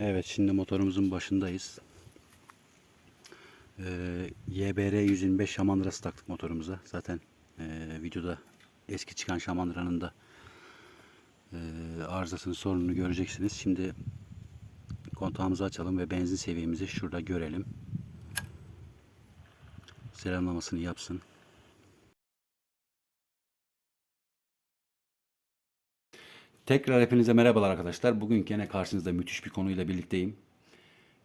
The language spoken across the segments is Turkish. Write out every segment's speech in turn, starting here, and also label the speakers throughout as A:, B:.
A: Evet şimdi motorumuzun başındayız. Ee, YBR 125 şamandırası taktık motorumuza. Zaten e, videoda eski çıkan şamandıranın da e, arızasını sorununu göreceksiniz. Şimdi kontağımızı açalım ve benzin seviyemizi şurada görelim. Selamlamasını yapsın. Tekrar hepinize merhabalar arkadaşlar. Bugün gene karşınızda müthiş bir konuyla birlikteyim.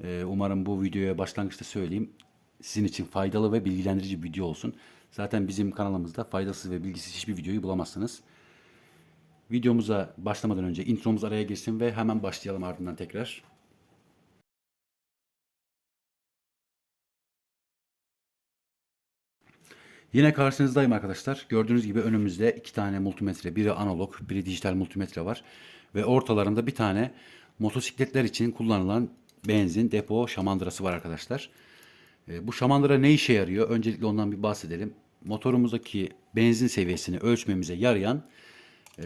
A: Ee, umarım bu videoya başlangıçta söyleyeyim. Sizin için faydalı ve bilgilendirici bir video olsun. Zaten bizim kanalımızda faydasız ve bilgisiz hiçbir videoyu bulamazsınız. Videomuza başlamadan önce intromuz araya girsin ve hemen başlayalım ardından tekrar. Yine karşınızdayım arkadaşlar. Gördüğünüz gibi önümüzde iki tane multimetre, biri analog, biri dijital multimetre var. Ve ortalarında bir tane motosikletler için kullanılan benzin depo şamandırası var arkadaşlar. E, bu şamandıra ne işe yarıyor? Öncelikle ondan bir bahsedelim. Motorumuzdaki benzin seviyesini ölçmemize yarayan e,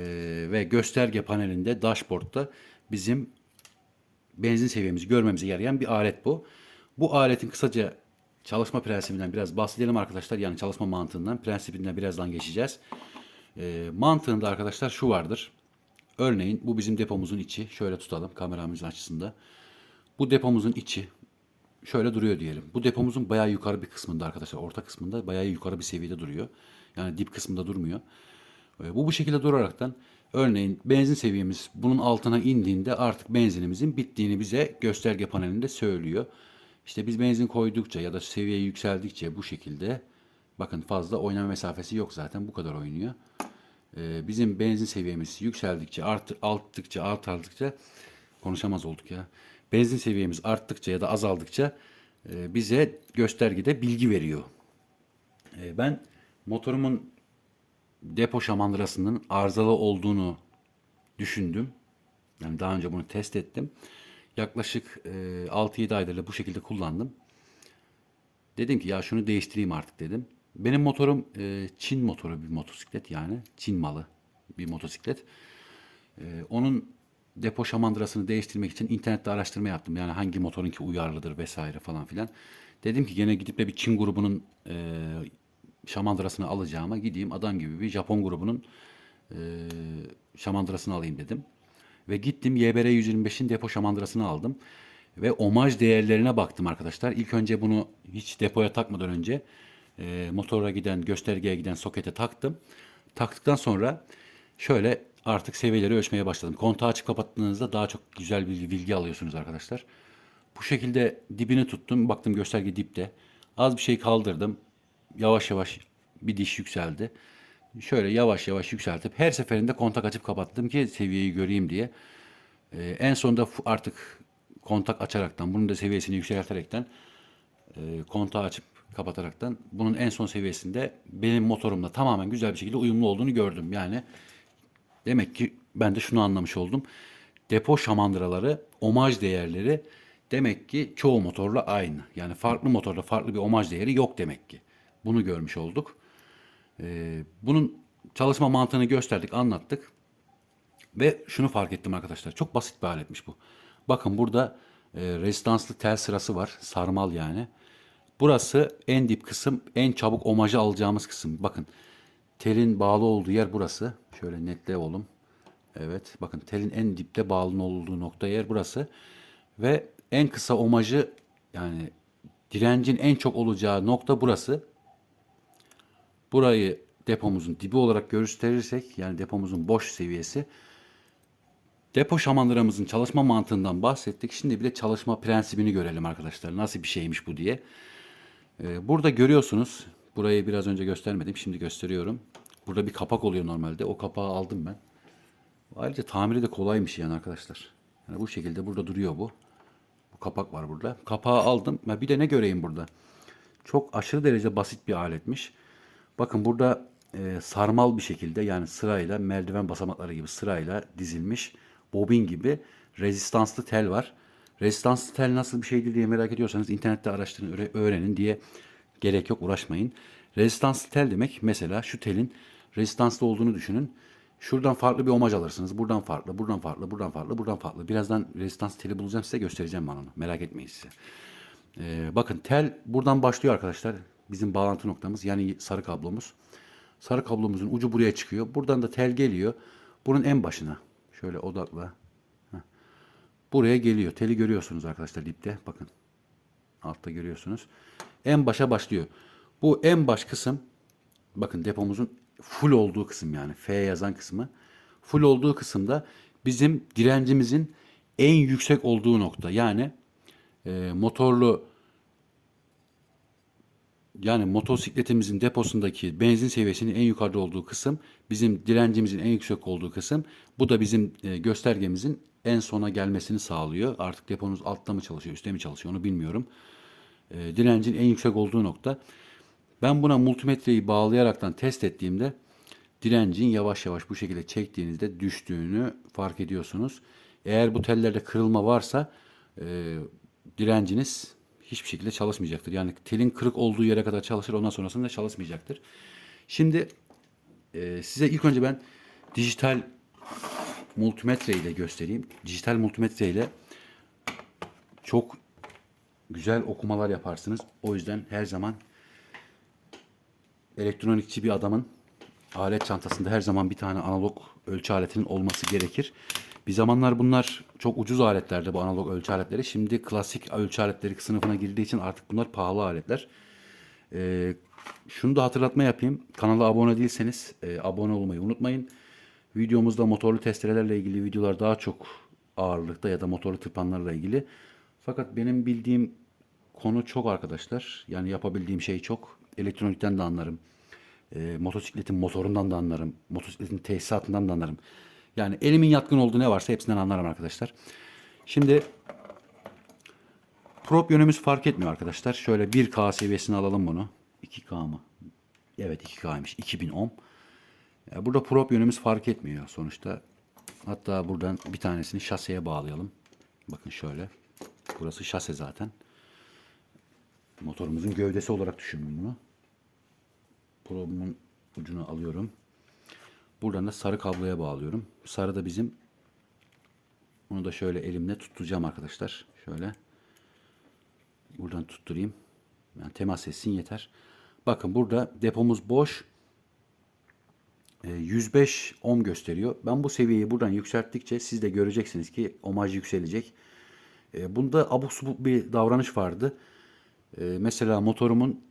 A: ve gösterge panelinde dashboard'ta bizim benzin seviyemizi görmemize yarayan bir alet bu. Bu aletin kısaca çalışma prensibinden biraz bahsedelim arkadaşlar. Yani çalışma mantığından, prensibinden birazdan geçeceğiz. E, mantığında arkadaşlar şu vardır. Örneğin bu bizim depomuzun içi. Şöyle tutalım kameramızın açısında. Bu depomuzun içi şöyle duruyor diyelim. Bu depomuzun bayağı yukarı bir kısmında arkadaşlar. Orta kısmında bayağı yukarı bir seviyede duruyor. Yani dip kısmında durmuyor. E, Bu bu şekilde duraraktan örneğin benzin seviyemiz bunun altına indiğinde artık benzinimizin bittiğini bize gösterge panelinde söylüyor. İşte biz benzin koydukça ya da seviye yükseldikçe bu şekilde bakın fazla oynama mesafesi yok zaten bu kadar oynuyor. Ee, bizim benzin seviyemiz yükseldikçe art, arttıkça artardıkça konuşamaz olduk ya. Benzin seviyemiz arttıkça ya da azaldıkça e, bize göstergede bilgi veriyor. E, ben motorumun depo şamandırasının arızalı olduğunu düşündüm. Yani daha önce bunu test ettim. Yaklaşık e, 6-7 aydır bu şekilde kullandım. Dedim ki ya şunu değiştireyim artık dedim. Benim motorum e, Çin motoru bir motosiklet yani. Çin malı bir motosiklet. E, onun depo şamandırasını değiştirmek için internette araştırma yaptım. Yani hangi motorunki uyarlıdır vesaire falan filan. Dedim ki gene gidip de bir Çin grubunun e, şamandırasını alacağıma gideyim adam gibi bir Japon grubunun e, şamandırasını alayım dedim. Ve gittim YBR 125'in depo şamandırasını aldım. Ve omaj değerlerine baktım arkadaşlar. İlk önce bunu hiç depoya takmadan önce e, motora giden, göstergeye giden sokete taktım. Taktıktan sonra şöyle artık seviyeleri ölçmeye başladım. Kontağı açıp kapattığınızda daha çok güzel bir bilgi alıyorsunuz arkadaşlar. Bu şekilde dibini tuttum. Baktım gösterge dipte. Az bir şey kaldırdım. Yavaş yavaş bir diş yükseldi. Şöyle yavaş yavaş yükseltip her seferinde kontak açıp kapattım ki seviyeyi göreyim diye. Ee, en sonunda artık kontak açaraktan, bunun da seviyesini yükselterekten e, kontağı açıp kapataraktan bunun en son seviyesinde benim motorumla tamamen güzel bir şekilde uyumlu olduğunu gördüm. Yani demek ki ben de şunu anlamış oldum. Depo şamandıraları, omaj değerleri demek ki çoğu motorla aynı. Yani farklı motorda farklı bir omaj değeri yok demek ki. Bunu görmüş olduk. Ee, bunun çalışma mantığını gösterdik, anlattık. Ve şunu fark ettim arkadaşlar. Çok basit bir aletmiş bu. Bakın burada e, rezistanslı tel sırası var. Sarmal yani. Burası en dip kısım, en çabuk omajı alacağımız kısım. Bakın telin bağlı olduğu yer burası. Şöyle netle oğlum. Evet bakın telin en dipte bağlı olduğu nokta yer burası. Ve en kısa omajı yani direncin en çok olacağı nokta burası. Burayı depomuzun dibi olarak gösterirsek yani depomuzun boş seviyesi depo şamandıramızın çalışma mantığından bahsettik. Şimdi bir de çalışma prensibini görelim arkadaşlar. Nasıl bir şeymiş bu diye. Ee, burada görüyorsunuz. Burayı biraz önce göstermedim. Şimdi gösteriyorum. Burada bir kapak oluyor normalde. O kapağı aldım ben. Ayrıca tamiri de kolaymış yani arkadaşlar. Yani bu şekilde burada duruyor bu. Bu kapak var burada. Kapağı aldım. Ya bir de ne göreyim burada? Çok aşırı derece basit bir aletmiş. Bakın burada e, sarmal bir şekilde yani sırayla merdiven basamakları gibi sırayla dizilmiş bobin gibi rezistanslı tel var. Rezistanslı tel nasıl bir şeydir diye merak ediyorsanız internette araştırın, öğre- öğrenin diye gerek yok uğraşmayın. Rezistanslı tel demek mesela şu telin rezistanslı olduğunu düşünün. Şuradan farklı bir omaj alırsınız. Buradan farklı, buradan farklı, buradan farklı, buradan farklı. Birazdan rezistans teli bulacağım size göstereceğim ben onu. Merak etmeyin size. Ee, bakın tel buradan başlıyor arkadaşlar. Bizim bağlantı noktamız yani sarı kablomuz. Sarı kablomuzun ucu buraya çıkıyor. Buradan da tel geliyor. Bunun en başına. Şöyle odakla. Buraya geliyor. Teli görüyorsunuz arkadaşlar dipte. Bakın. Altta görüyorsunuz. En başa başlıyor. Bu en baş kısım bakın depomuzun full olduğu kısım yani F yazan kısmı. Full olduğu kısımda bizim direncimizin en yüksek olduğu nokta. Yani e, motorlu yani motosikletimizin deposundaki benzin seviyesinin en yukarıda olduğu kısım, bizim direncimizin en yüksek olduğu kısım. Bu da bizim e, göstergemizin en sona gelmesini sağlıyor. Artık deponuz altta mı çalışıyor, üstte mi çalışıyor onu bilmiyorum. E, direncin en yüksek olduğu nokta. Ben buna multimetreyi bağlayaraktan test ettiğimde direncin yavaş yavaş bu şekilde çektiğinizde düştüğünü fark ediyorsunuz. Eğer bu tellerde kırılma varsa e, direnciniz hiçbir şekilde çalışmayacaktır. Yani telin kırık olduğu yere kadar çalışır ondan sonrasında çalışmayacaktır. Şimdi e, size ilk önce ben dijital multimetre ile göstereyim. Dijital multimetre ile çok güzel okumalar yaparsınız. O yüzden her zaman elektronikçi bir adamın alet çantasında her zaman bir tane analog ölçü aletinin olması gerekir. Bir zamanlar bunlar çok ucuz aletlerdi bu analog ölçü aletleri. Şimdi klasik ölçü aletleri sınıfına girdiği için artık bunlar pahalı aletler. Ee, şunu da hatırlatma yapayım. Kanala abone değilseniz e, abone olmayı unutmayın. Videomuzda motorlu testerelerle ilgili videolar daha çok ağırlıkta ya da motorlu tırpanlarla ilgili. Fakat benim bildiğim konu çok arkadaşlar. Yani yapabildiğim şey çok. Elektronikten de anlarım. E, motosikletin motorundan da anlarım. Motosikletin tesisatından da anlarım. Yani elimin yatkın olduğu ne varsa hepsinden anlarım arkadaşlar. Şimdi prop yönümüz fark etmiyor arkadaşlar. Şöyle 1K seviyesine alalım bunu. 2K mı? Evet 2K'ymış. 2000 ohm. Burada prop yönümüz fark etmiyor sonuçta. Hatta buradan bir tanesini şaseye bağlayalım. Bakın şöyle. Burası şase zaten. Motorumuzun gövdesi olarak düşünün bunu. Probumun ucunu alıyorum. Buradan da sarı kabloya bağlıyorum. Sarı da bizim. Bunu da şöyle elimle tutacağım arkadaşlar. Şöyle. Buradan tutturayım. Yani temas etsin yeter. Bakın burada depomuz boş. E, 105 ohm gösteriyor. Ben bu seviyeyi buradan yükselttikçe siz de göreceksiniz ki ohmaj yükselecek. E, bunda abuk subuk bir davranış vardı. E, mesela motorumun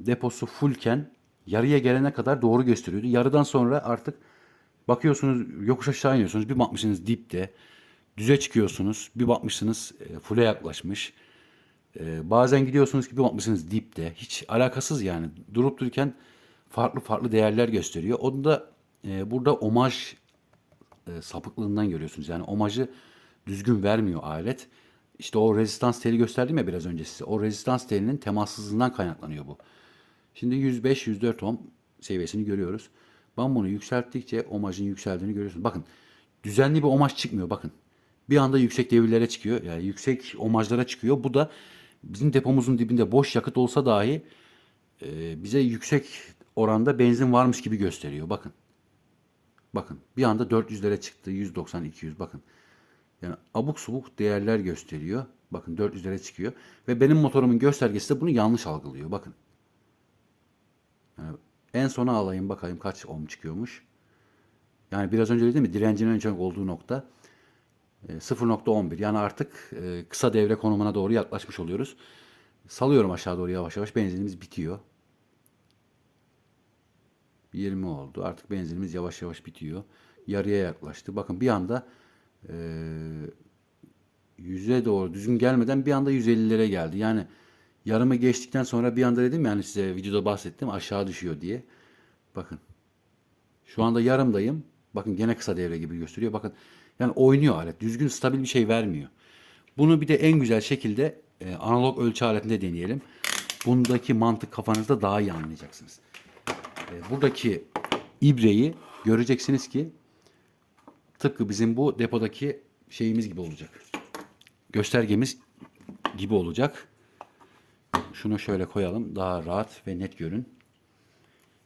A: deposu fullken yarıya gelene kadar doğru gösteriyordu. Yarıdan sonra artık bakıyorsunuz yokuş aşağı iniyorsunuz. Bir bakmışsınız dipte. Düze çıkıyorsunuz. Bir bakmışsınız e, full'e yaklaşmış. E, bazen gidiyorsunuz ki bir bakmışsınız dipte. Hiç alakasız yani. Durup dururken farklı farklı değerler gösteriyor. Onu da e, burada omaj e, sapıklığından görüyorsunuz. Yani omajı düzgün vermiyor alet. İşte o rezistans teli gösterdim ya biraz önce size. O rezistans telinin temassızlığından kaynaklanıyor bu. Şimdi 105-104 ohm seviyesini görüyoruz. Ben bunu yükselttikçe omajın yükseldiğini görüyorsunuz. Bakın düzenli bir omaj çıkmıyor bakın. Bir anda yüksek devirlere çıkıyor. Yani yüksek omajlara çıkıyor. Bu da bizim depomuzun dibinde boş yakıt olsa dahi e, bize yüksek oranda benzin varmış gibi gösteriyor. Bakın. Bakın bir anda 400'lere çıktı. 190, 200 bakın. Yani abuk subuk değerler gösteriyor. Bakın 400'lere çıkıyor. Ve benim motorumun göstergesi de bunu yanlış algılıyor. Bakın. En sona alayım bakayım kaç ohm çıkıyormuş. Yani biraz önce dedim mi direncin en çok olduğu nokta e, 0.11. Yani artık e, kısa devre konumuna doğru yaklaşmış oluyoruz. Salıyorum aşağı doğru yavaş yavaş benzinimiz bitiyor. 20 oldu. Artık benzinimiz yavaş yavaş bitiyor. Yarıya yaklaştı. Bakın bir anda e, 100'e doğru düzgün gelmeden bir anda 150'lere geldi. Yani yarımı geçtikten sonra bir anda dedim yani size videoda bahsettim aşağı düşüyor diye. Bakın. Şu anda yarımdayım. Bakın gene kısa devre gibi gösteriyor. Bakın yani oynuyor alet. Düzgün stabil bir şey vermiyor. Bunu bir de en güzel şekilde e, analog ölçü aletinde deneyelim. Bundaki mantık kafanızda daha iyi anlayacaksınız. E, buradaki ibreyi göreceksiniz ki tıpkı bizim bu depodaki şeyimiz gibi olacak. Göstergemiz gibi olacak. Şunu şöyle koyalım. Daha rahat ve net görün.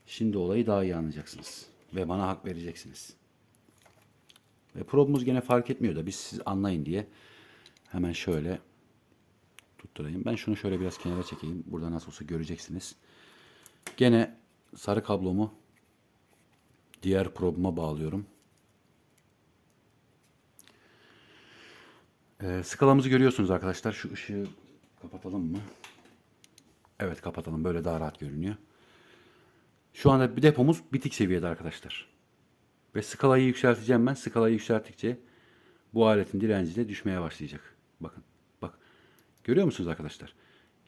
A: Şimdi olayı daha iyi anlayacaksınız. Ve bana hak vereceksiniz. E, probumuz gene fark etmiyor da biz siz anlayın diye hemen şöyle tutturayım. Ben şunu şöyle biraz kenara çekeyim. Burada nasıl olsa göreceksiniz. Gene sarı kablomu diğer probuma bağlıyorum. Ee, skalamızı görüyorsunuz arkadaşlar. Şu ışığı kapatalım mı? Evet kapatalım. Böyle daha rahat görünüyor. Şu anda depomuz bitik seviyede arkadaşlar. Ve skalayı yükselteceğim ben. Skalayı yükselttikçe bu aletin direnci de düşmeye başlayacak. Bakın. Bak. Görüyor musunuz arkadaşlar?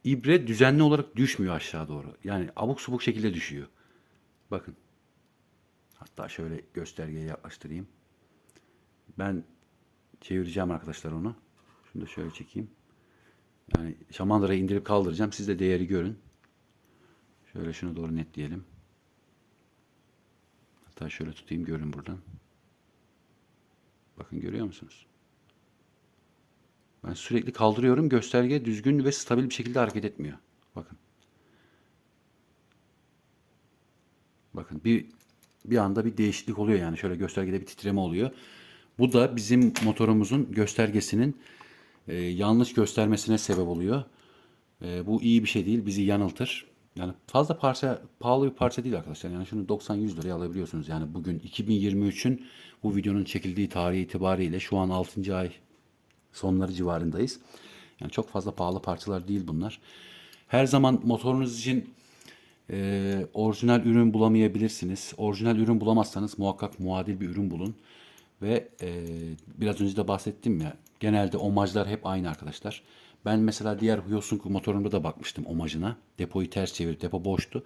A: İbre düzenli olarak düşmüyor aşağı doğru. Yani abuk subuk şekilde düşüyor. Bakın. Hatta şöyle göstergeye yaklaştırayım. Ben çevireceğim arkadaşlar onu. Şunu da şöyle çekeyim. Şamandırayı indirip kaldıracağım. Siz de değeri görün. Şöyle şunu doğru netleyelim. Hatta şöyle tutayım görün buradan. Bakın görüyor musunuz? Ben sürekli kaldırıyorum. Gösterge düzgün ve stabil bir şekilde hareket etmiyor. Bakın. Bakın bir bir anda bir değişiklik oluyor yani. Şöyle göstergede bir titreme oluyor. Bu da bizim motorumuzun göstergesinin e, yanlış göstermesine sebep oluyor. E, bu iyi bir şey değil. Bizi yanıltır. Yani fazla parça, pahalı bir parça değil arkadaşlar. Yani şunu 90-100 liraya alabiliyorsunuz. Yani bugün 2023'ün bu videonun çekildiği tarihi itibariyle şu an 6. ay sonları civarındayız. Yani çok fazla pahalı parçalar değil bunlar. Her zaman motorunuz için e, orijinal ürün bulamayabilirsiniz. Orijinal ürün bulamazsanız muhakkak muadil bir ürün bulun. Ve e, biraz önce de bahsettim ya genelde omajlar hep aynı arkadaşlar. Ben mesela diğer Hyosung motorumda da bakmıştım omajına. Depoyu ters çevirip depo boştu.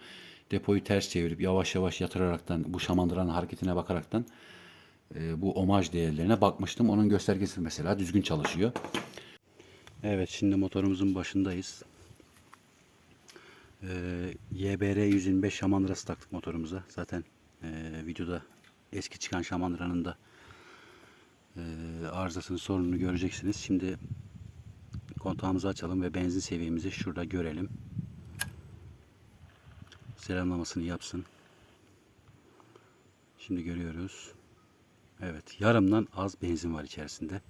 A: Depoyu ters çevirip yavaş yavaş yatıraraktan bu şamandıranın hareketine bakaraktan e, bu omaj değerlerine bakmıştım. Onun göstergesi mesela düzgün çalışıyor. Evet şimdi motorumuzun başındayız. Ee, YBR 125 şamandırası taktık motorumuza. Zaten e, videoda eski çıkan şamandıranın da e, arızasının sorununu göreceksiniz. Şimdi kontağımızı açalım ve benzin seviyemizi şurada görelim. Selamlamasını yapsın. Şimdi görüyoruz. Evet yarımdan az benzin var içerisinde.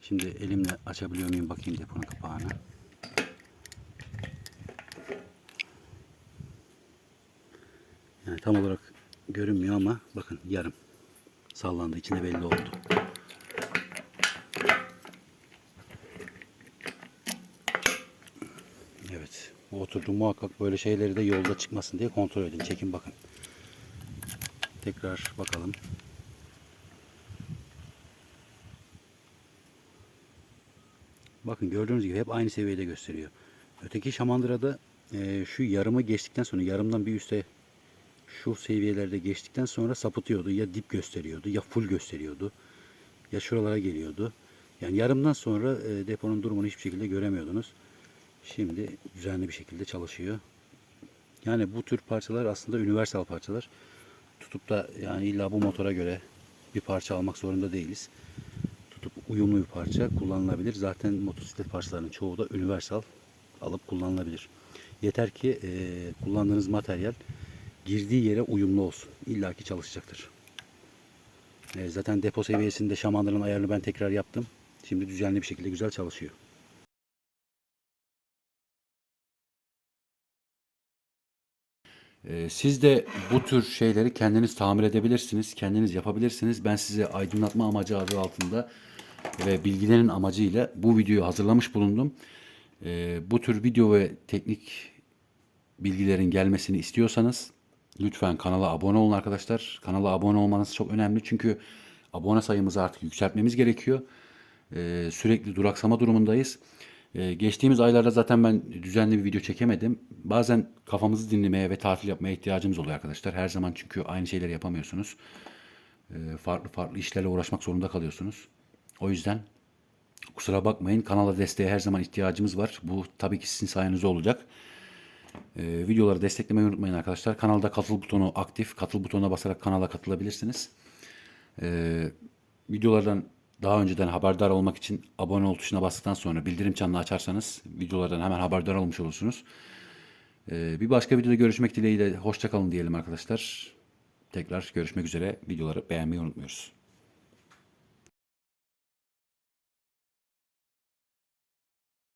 A: Şimdi elimle açabiliyor muyum bakayım deponun kapağını. Yani tam olarak görünmüyor ama bakın yarım sallandı içinde belli oldu. Evet. Bu oturdu muhakkak böyle şeyleri de yolda çıkmasın diye kontrol edin. Çekin bakın. Tekrar bakalım. Bakın gördüğünüz gibi hep aynı seviyede gösteriyor. Öteki şamandırada e, şu yarımı geçtikten sonra yarımdan bir üste şu seviyelerde geçtikten sonra sapıtıyordu. Ya dip gösteriyordu ya full gösteriyordu. Ya şuralara geliyordu. Yani yarımdan sonra e, deponun durumunu hiçbir şekilde göremiyordunuz. Şimdi düzenli bir şekilde çalışıyor. Yani bu tür parçalar aslında universal parçalar. Tutup da yani illa bu motora göre bir parça almak zorunda değiliz. Tutup uyumlu bir parça kullanılabilir. Zaten motosiklet parçalarının çoğu da universal alıp kullanılabilir. Yeter ki e, kullandığınız materyal girdiği yere uyumlu olsun. İlla ki çalışacaktır. E, zaten depo seviyesinde şamanların ayarını ben tekrar yaptım. Şimdi düzenli bir şekilde güzel çalışıyor. Ee, Siz de bu tür şeyleri kendiniz tamir edebilirsiniz, kendiniz yapabilirsiniz. Ben size aydınlatma amacı adı altında ve bilgilerin amacıyla bu videoyu hazırlamış bulundum. Ee, Bu tür video ve teknik bilgilerin gelmesini istiyorsanız lütfen kanala abone olun arkadaşlar. Kanala abone olmanız çok önemli çünkü abone sayımızı artık yükseltmemiz gerekiyor. Ee, sürekli duraksama durumundayız. Ee, geçtiğimiz aylarda zaten ben düzenli bir video çekemedim. Bazen kafamızı dinlemeye ve tatil yapmaya ihtiyacımız oluyor arkadaşlar. Her zaman çünkü aynı şeyleri yapamıyorsunuz. Ee, farklı farklı işlerle uğraşmak zorunda kalıyorsunuz. O yüzden kusura bakmayın. Kanala desteğe her zaman ihtiyacımız var. Bu tabii ki sizin sayenizde olacak. Ee, videoları desteklemeyi unutmayın arkadaşlar. Kanalda katıl butonu aktif. Katıl butonuna basarak kanala katılabilirsiniz. Videolardan daha önceden haberdar olmak için abone ol tuşuna bastıktan sonra bildirim çanını açarsanız videolardan hemen haberdar olmuş olursunuz. Ee, bir başka videoda görüşmek dileğiyle hoşçakalın diyelim arkadaşlar. Tekrar görüşmek üzere. Videoları beğenmeyi unutmuyoruz.